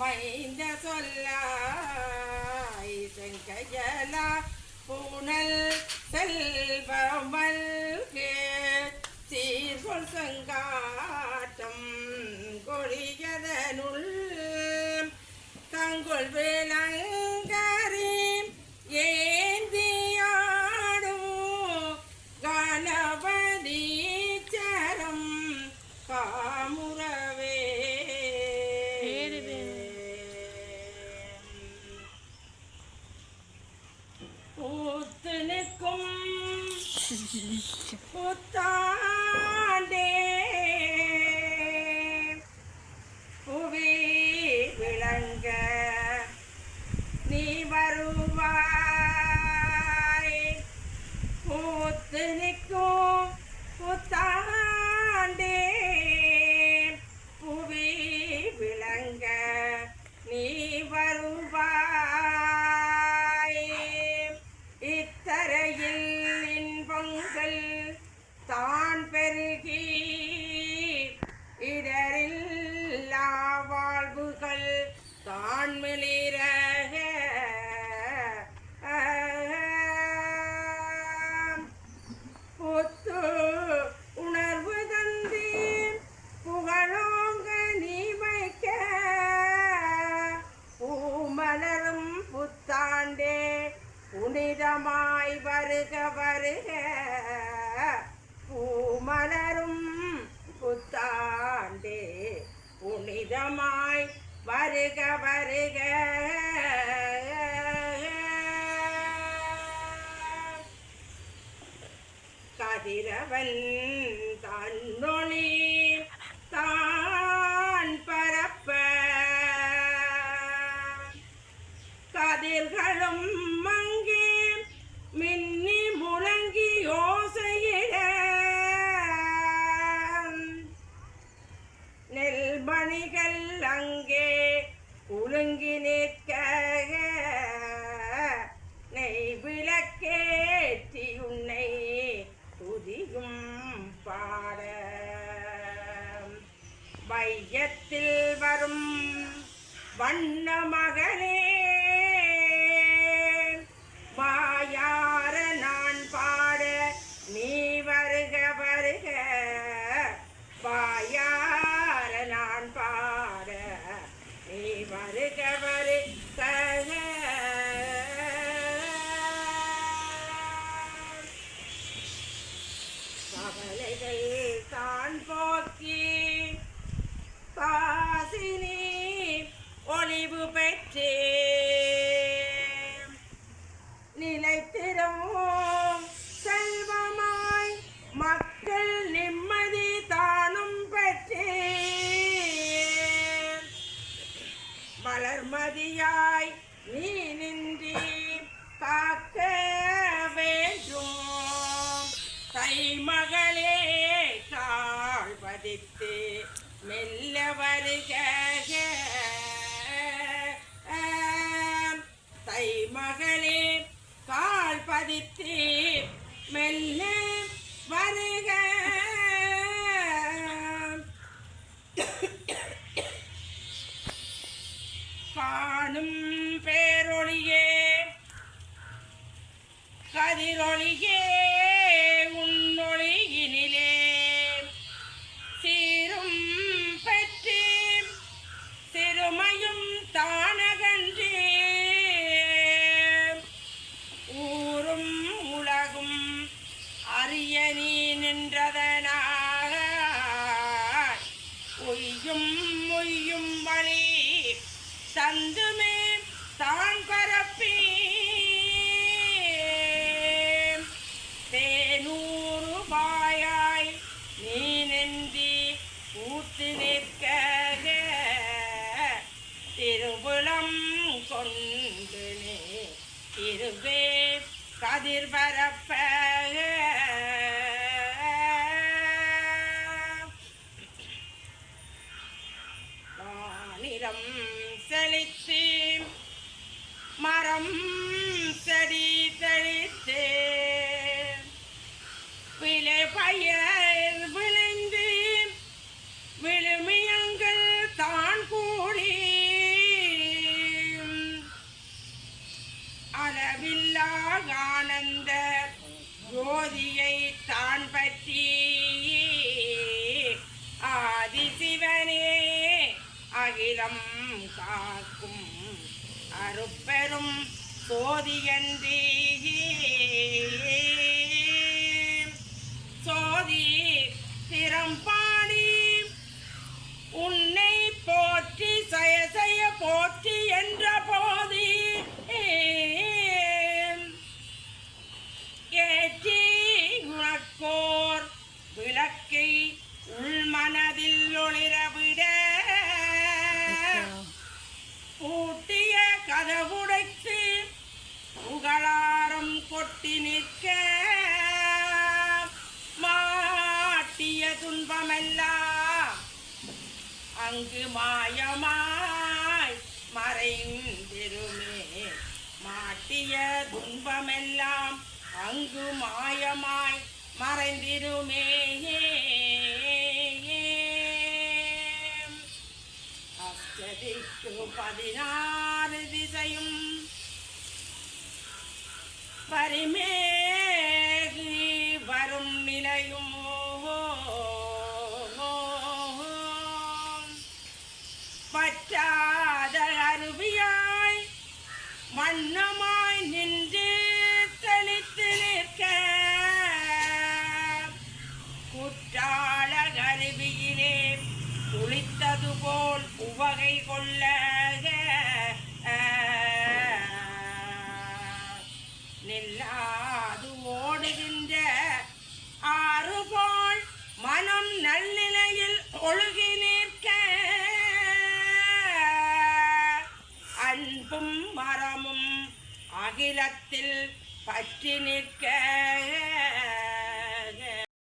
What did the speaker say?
மைந்த சொல்லாய் செங்கையலா பூனல் செல்வமல்கே சீர்கொள் சங்காட்டம் கொழியதனுள் தங்கொள் வேளங்கரி புத்தாண்டே ஆண்டே புனிதமாய் வருக வருக. பூமலரும் புத்தாண்டே புனிதமாய் வருக வருக. கதிரவன் மணிகள் அங்கே உலுங்கி நிற்க. நெய் விளக்கேற்றி உன்னை துதியும் பாட. வையத்தில் வரும் வண்ண மகனே தான் போக்கி பாசினி ஒளிவு பெற்றே. கால் மெல்ல வருக. தை மகளே கால் பதித்து மெல்ல வருக. காணும் பேரொழியே கதிரொழியே. தந்துமே தான் பரப்பி தேனூறு பாயாய் நீ நெந்தி ஊத்து நிற்க திருபுலம் கொண்டு நீ திருவே கதிர் பரப்ப வானிலம் செழித்து மரம் செடி செழித்து விளை பயிர் விளைந்து விழுமியங்கள் தான் கூடி அளவில்லா ஆனந்த ஜோதியை தான் பற்றி ஆதிசிவனே அகிலம் பெரும் சோதியன்றி உலகமெல்லாம் அங்கு மாயமாய் மறைந்திருமே அஷ்டதிக்கு பதினாறு திசையும் பரிமேகி வரும் நிலையும். பற்றாத அருவியாய் வண்ணமாய் போல் உவகை கொள்ள நில்லாது ஓடுகின்ற ஆறு போல் மனம் நல்நிலையில் ஒழுகி நிற்க. அன்பும் மரமும் அகிலத்தில் பற்றி நிற்க.